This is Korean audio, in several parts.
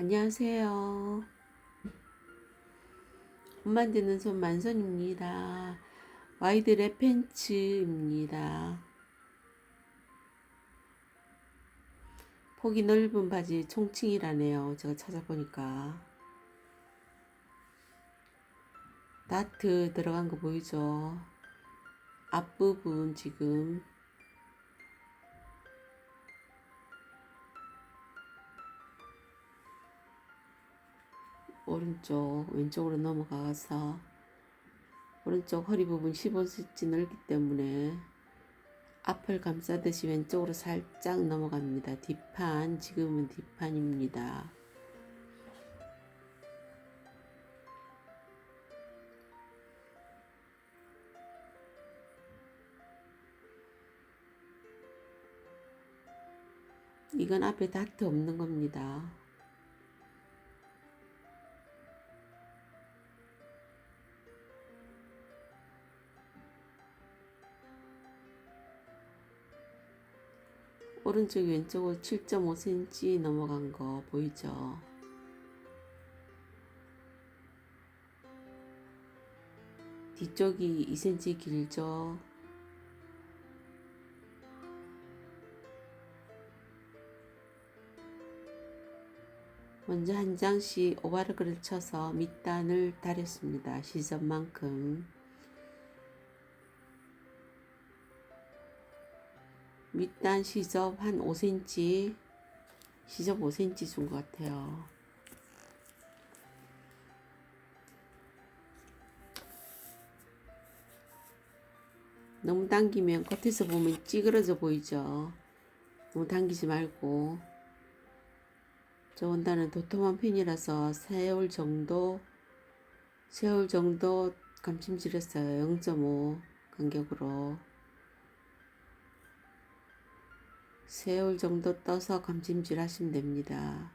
안녕하세요. 옷 만드는 손 만선입니다. 와이드랩 팬츠입니다. 폭이 넓은 바지 총칭이라네요. 제가 찾아보니까. 다트 들어간 거 보이죠? 앞부분 지금 오른쪽 왼쪽으로 넘어가서 오른쪽 허리 부분 15cm 넓기 때문에 앞을 감싸듯이 왼쪽으로 살짝 넘어갑니다. 뒷판 지금은 뒷판입니다. 이건 앞에 다트 없는 겁니다. 오른쪽 왼쪽으로 7.5cm 넘어간 거 보이죠? 뒤쪽이 2cm 길죠? 먼저 한 장씩 오바르그를 쳐서 밑단을 다렸습니다. 시선만큼. 밑단 시접 한 5cm, 시접 5cm 준 것 같아요. 너무 당기면 겉에서 보면 찌그러져 보이죠. 너무 당기지 말고. 저 원단은 도톰한 펜이라서 세올 정도, 세올 정도 감침질했어요. 0.5 간격으로. 세올 정도 떠서 감침질 하시면 됩니다.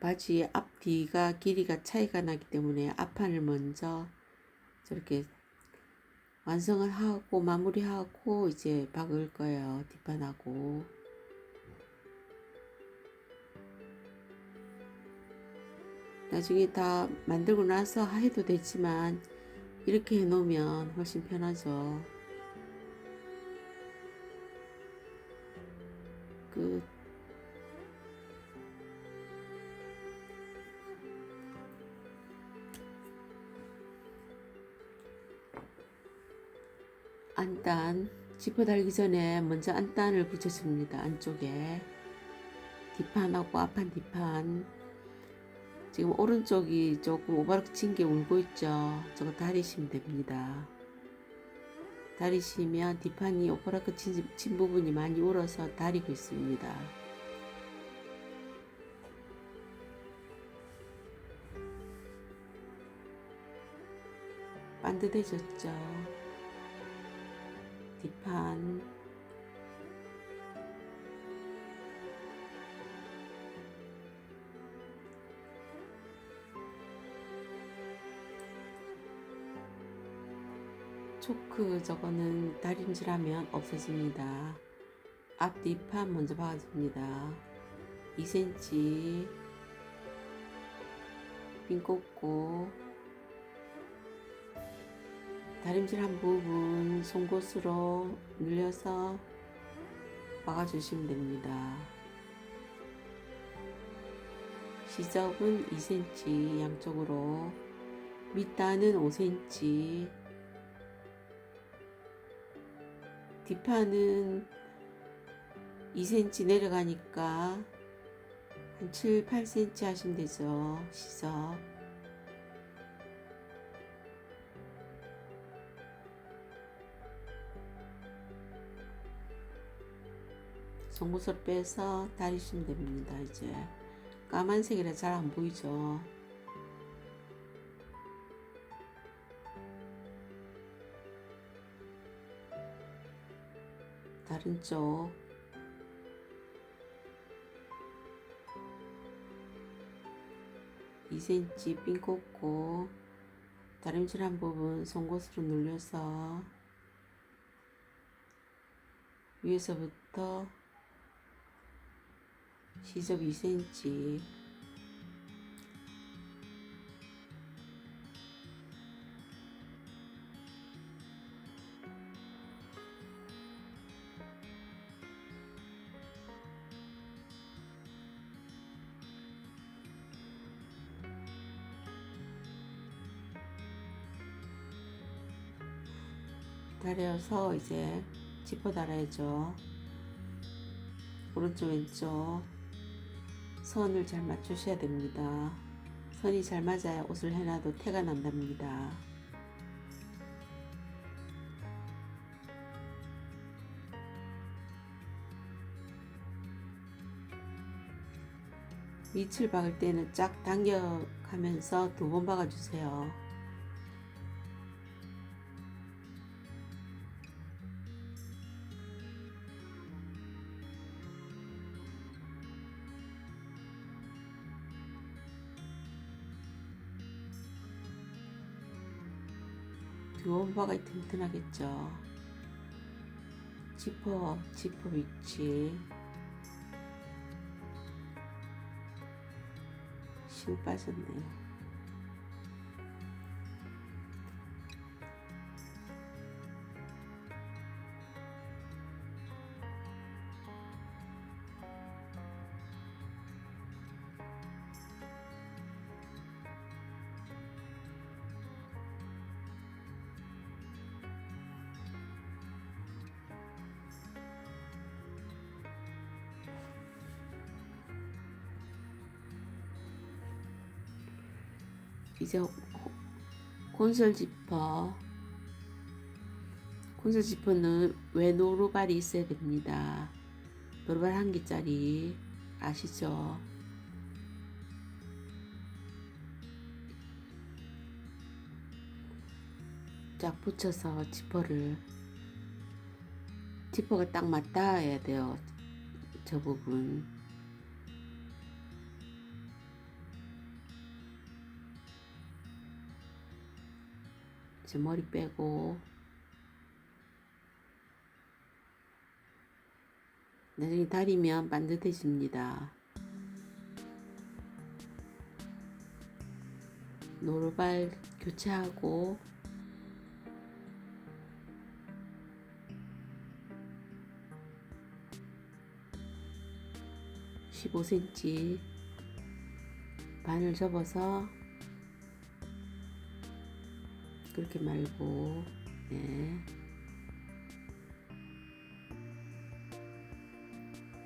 바지 앞뒤가 길이가 차이가 나기 때문에 앞판을 먼저 저렇게 완성을 하고 마무리하고 이제 박을 거예요. 뒷판하고. 나중에 다 만들고 나서 해도 되지만 이렇게 해 놓으면 훨씬 편하죠. 그 안단 지퍼 달기 전에 먼저 안단을 붙여줍니다. 안쪽에 뒷판하고 앞판 뒷판 지금 오른쪽이 조금 오바락 친 게 울고 있죠. 저거 다리시면 됩니다. 다리시면 뒷판이 오바락 친, 친 부분이 많이 울어서 다리고 있습니다. 반듯해졌죠. 뒷판 초크 저거는 다림질하면 없어집니다. 앞 뒷판 먼저 박아줍니다. 2cm 빈 꽂고 다림질한 부분 송곳으로 늘려서 박아주시면 됩니다. 시접은 2cm 양쪽으로 밑단은 5cm 뒷판은 2cm 내려가니까 한 7, 8cm 하시면 되죠. 시접 송곳을 빼서 다리시면 됩니다. 이제 까만색이라 잘 안 보이죠. 다른 쪽 2cm 핀 꽂고 다림질한 부분 송곳으로 눌려서 위에서부터 시접 2cm 달여서 이제 지퍼 달아야죠. 오른쪽 왼쪽 선을 잘 맞추셔야 됩니다. 선이 잘 맞아야 옷을 해놔도 태가 난답니다. 밑을 박을 때는 쫙 당겨가면서 두 번 박아주세요. 박아야 튼튼하겠죠. 지퍼, 지퍼 위치. 실 빠졌네요. 이제 호- 콘솔 지퍼 콘솔 지퍼는 왜 노루발이 있어야 됩니다. 노루발 한 개짜리 아시죠? 쫙 붙여서 지퍼를 지퍼가 딱 맞닿아야 돼요. 저 부분. 이제 머리 빼고. 나중에 다리면 반듯해집니다. 노루발 교체하고. 십오 cm 반을 접어서 그렇게 말고 네.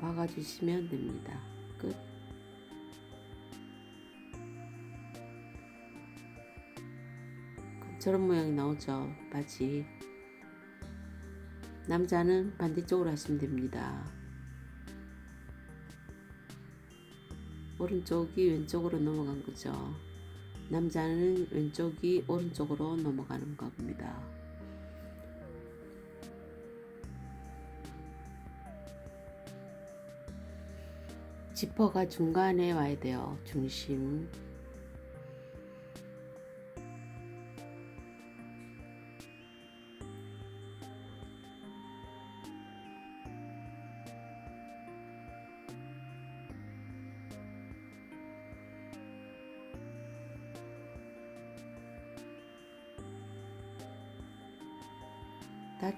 박아주시면 됩니다. 끝. 저런 모양이 나오죠. 바지. 남자는 반대쪽으로 하시면 됩니다. 오른쪽이 왼쪽으로 넘어간 거죠. 남자는 왼쪽이 오른쪽으로 넘어가는 겁니다. 지퍼가 중간에 와야 돼요. 중심.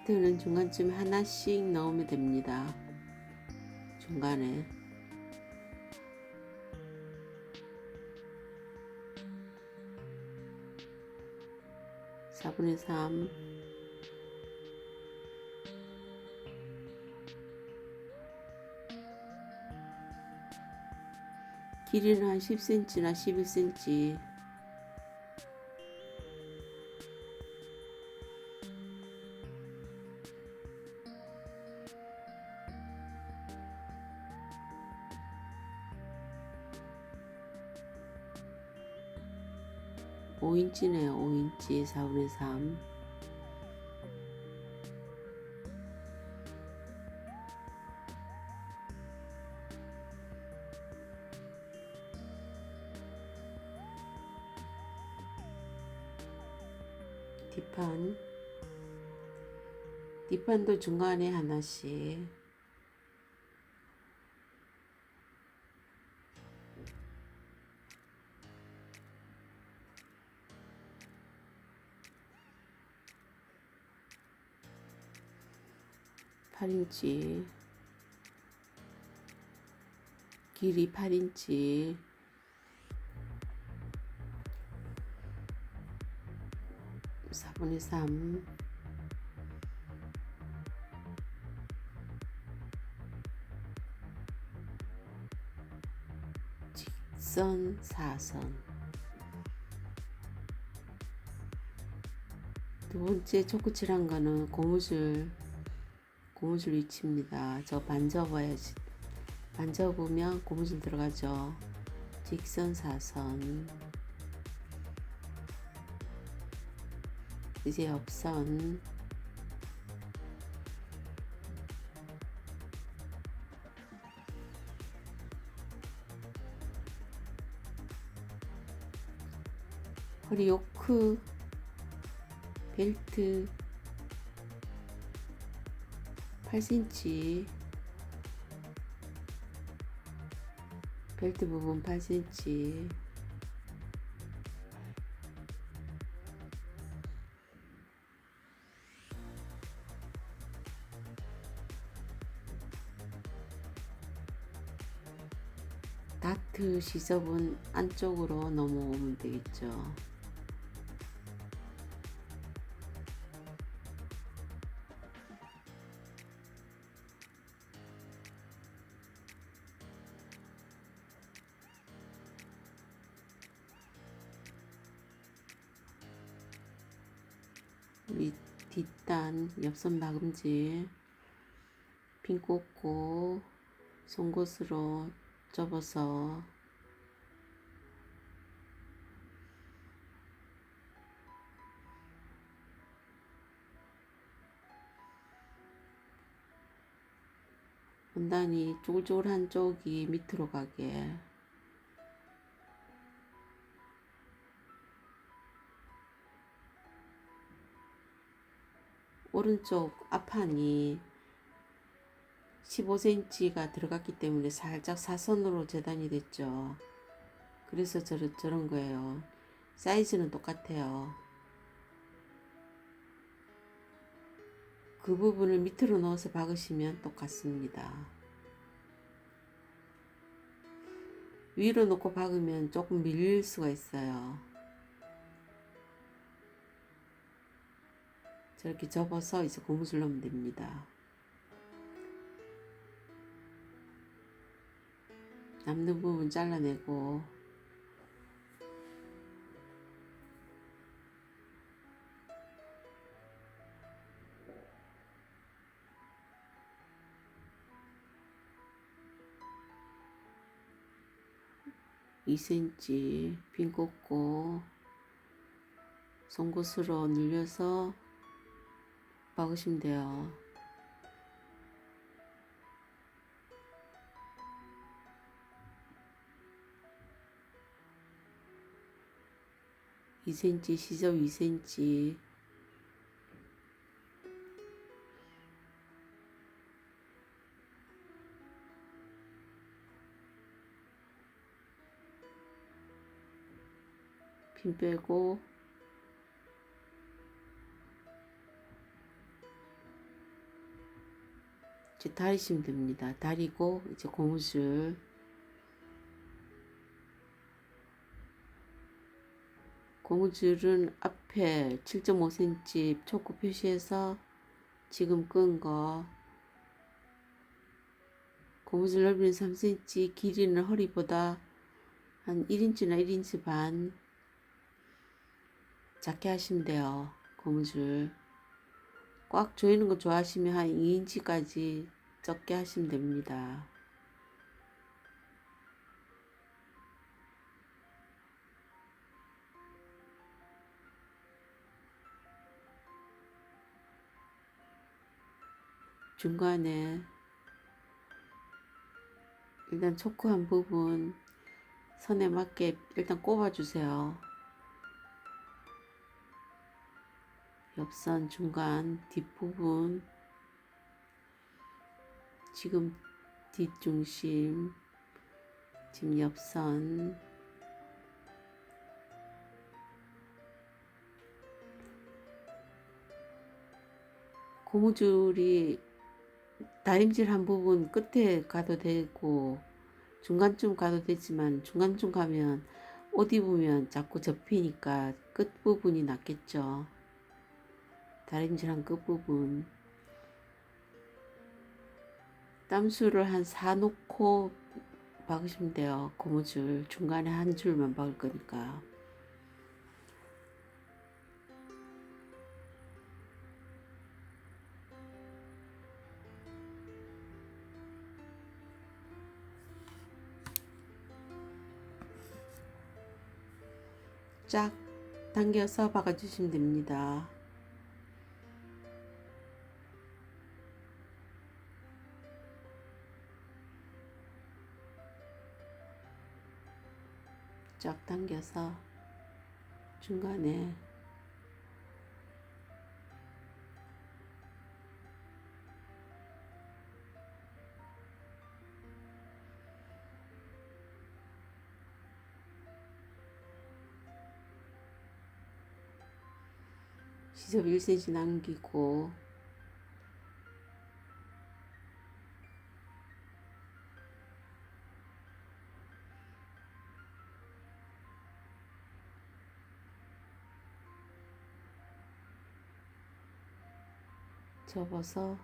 다트는 중간쯤 하나씩 넣으면 됩니다. 중간에. 사분의 3 길이는 한 10cm나 11cm 오인치네요 5인치 4분의 3 뒷판. 뒷판도 중간에 하나씩 팔인치 길이 8인치. 사분의 삼. 직선 사선. 두 번째 초코칠한 거는 고무줄 고무줄 위치입니다. 저 반접어야지 반접으면 고무줄 들어가죠. 직선 사선 이제 옆선 허리 요크 벨트 8cm 벨트 부분 8cm 다트 시접은 안쪽으로 넘어오면 되겠죠. 옆선 박음질 핀 꽂고 송곳으로 접어서. 원단이 쭈글쭈글한 쪽이 밑으로 가게 오른쪽 앞판이 15cm가 들어갔기 때문에 살짝 사선으로 재단이 됐죠. 그래서 저런, 저런 거예요. 사이즈는 똑같아요. 그 부분을 밑으로 넣어서 박으시면 똑같습니다. 위로 놓고 박으면 조금 밀릴 수가 있어요. 저렇게 접어서 이제 고무줄 넣으면 됩니다. 남는 부분 잘라내고 이 센치 핀 꽂고 송곳으로 늘려서 박으시면 돼요. 이센치 시접 2cm 핀 빼고 이제 다리시면 됩니다. 다리고 이제 고무줄. 고무줄은 앞에 7.5cm 초코 표시해서 지금 끈 거. 고무줄 넓이는 3cm 길이는 허리보다 한 1인치나 1인치 반 작게 하시면 돼요 고무줄 꽉 조이는 거 좋아하시면 한 2인치까지 적게 하시면 됩니다 중간에 일단 초코한 부분 선에 맞게 일단 꼽아주세요. 옆선 중간 뒷부분 지금 뒷중심, 지금 옆선, 고무줄이 다림질 한 부분 끝에 가도 되고 중간쯤 가도 되지만 중간쯤 가면 옷 입으면 자꾸 접히니까 끝부분이 낫겠죠. 다림질한 끝부분. 땀수를 한 4 놓고 박으시면 돼요. 고무줄 중간에 한 줄만 박을 거니까. 쫙 당겨서 박아주시면 됩니다. 쫙 당겨서 중간에 시접 1cm 남기고 접어서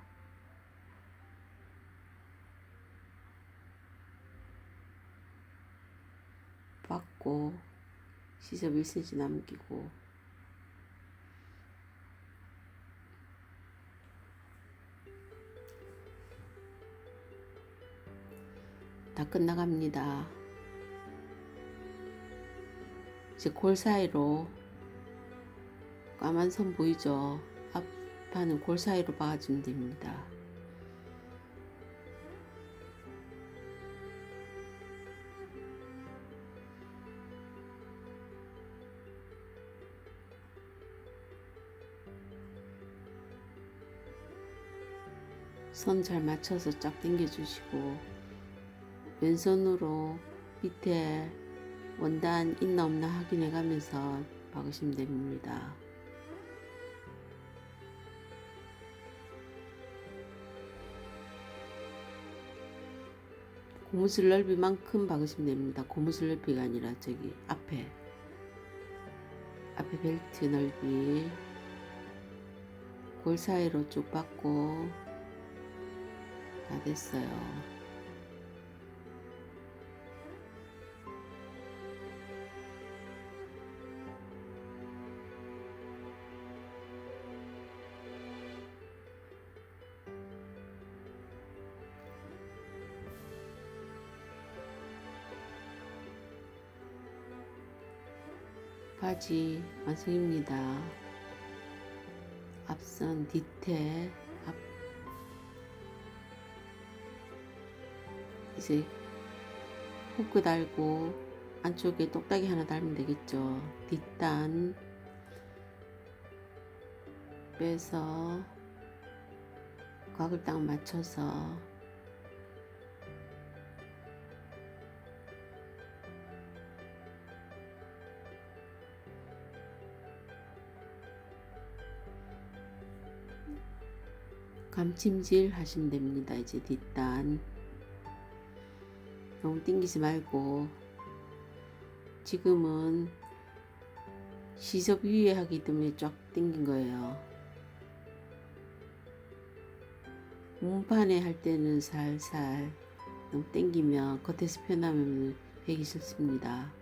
받고 시접 1cm 남기고 다 끝나갑니다. 이제 골 사이로 까만 선 보이죠? 앞판은 골 사이로 박아주면 됩니다. 선 잘 맞춰서 쫙 당겨 주시고 왼손으로 밑에 원단 있나 없나 확인해 가면서 박으시면 됩니다. 고무줄 넓이만큼 박으시면 됩니다. 고무줄 넓이가 아니라 저기 앞에 앞에 벨트 넓이 골 사이로 쭉 박고 다 됐어요. 바지 완성입니다. 앞선 뒤태 앞 이제 후크 달고 안쪽에 똑딱이 하나 달면 되겠죠. 뒷단 빼서 각을 딱 맞춰서 감침질 하시면 됩니다. 이제 뒷단 너무 땡기지 말고 지금은 시접 위에 하기 때문에 쫙 당긴 거예요. 몸판에 할 때는 살살 너무 당기면 겉에서 편하면 배기 싫습니다.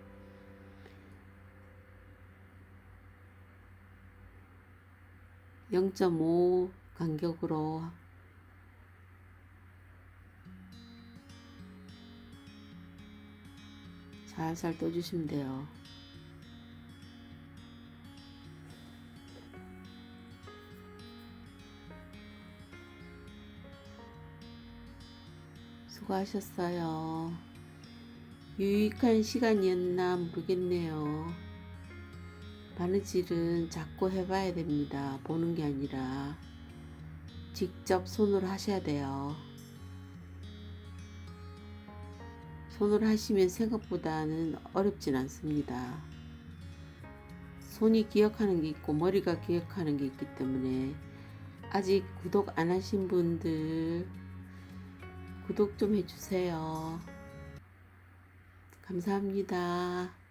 (0.5) 간격으로 살살 떠주시면 돼요. 수고하셨어요. 유익한 시간이었나 모르겠네요. 바느질은 자꾸 해봐야 됩니다. 보는 게 아니라 직접 손으로 하셔야 돼요. 손으로 하시면 생각보다는 어렵진 않습니다. 손이 기억하는 게 있고 머리가 기억하는 게 있기 때문에 아직 구독 안 하신 분들 구독 좀 해주세요. 감사합니다.